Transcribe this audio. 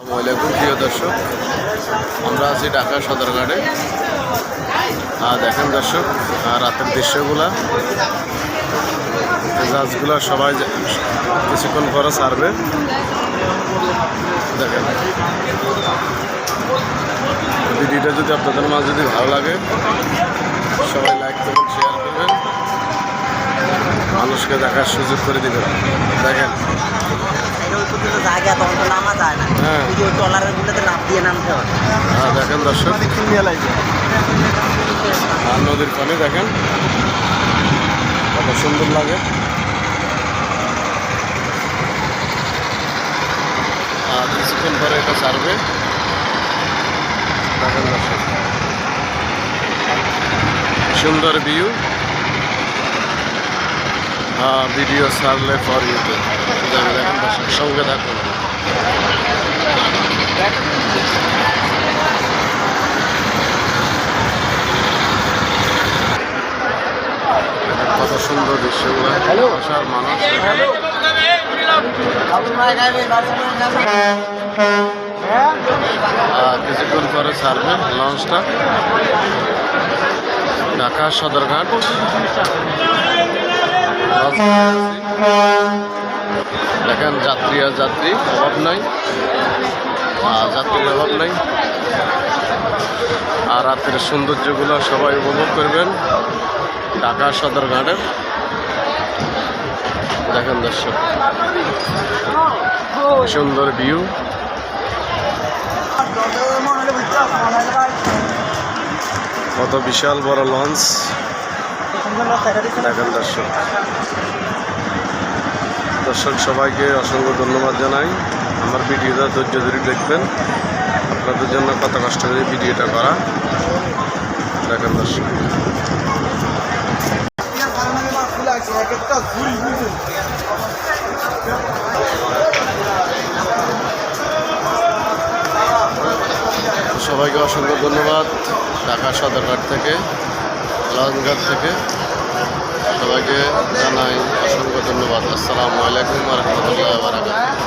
আসসালামাইকুম প্রিয় দর্শক। আমরা আছি ঢাকা সদরঘাটে। আর দেখেন দর্শক রাতের দৃশ্যগুলা। জাজগুলা সবাই কিছুক্ষণ পরে ছাড়বে। দেখেন। ভিডিওটা যদি আপনাদের মাঝে যদি ভালো লাগে, সবাই লাইক করবেন, শেয়ার করবেন। মানুষকে দেখার সুযোগ করে দিবেন। দেখেন। জায়গা তখন তো নামা যায় না। হ্যাঁ। ওই যে ওই ট্রলারের গুলোতে নাপ দিয়ে নামতে হয়। হ্যাঁ দেখেন দর্শক। আর নদীর পানি দেখেন। কত সুন্দর লাগে। আর কিছুক্ষণ পরে এটা ছাড়বে। দেখেন দর্শক। সুন্দর ভিউ। ভিডিও ছাড়লে পর ইউটিউব সঙ্গে থাকুন। কত সুন্দর দৃশ্যগুলো। আসার মানুষ। আহ, কিছুক্ষণ পরে ছাড়বে লঞ্চটা। ঢাকা সদরঘাট। দেখেন যাত্রী আর যাত্রী, অভাব নাই। যাত্রীর অভাব নাই। আর রাতের সৌন্দর্যগুলো সবাই উপভোগ করবেন ঢাকা সদর সদরঘাটের দেখেন দর্শক সুন্দর ভিউ কত বিশাল বড় লঞ্চ। দেখেন দর্শক। দর্শক, সবাইকে অসংখ্য ধন্যবাদ জানাই। আমার ভিডিওটা ধৈর্য ধরে দেখবেন। আপনাদের জন্য কত কষ্ট করে ভিডিওটা করা। দেখেন দর্শক। সবাইকে অসংখ্য ধন্যবাদ। ঢাকা সদরঘাট থেকে। লঞ্চঘাট থেকে সবাইকে জানাই অসংখ্য ধন্যবাদ। আসসালামু আলাইকুম রহমতুল্লাহ বারাকাতুহ।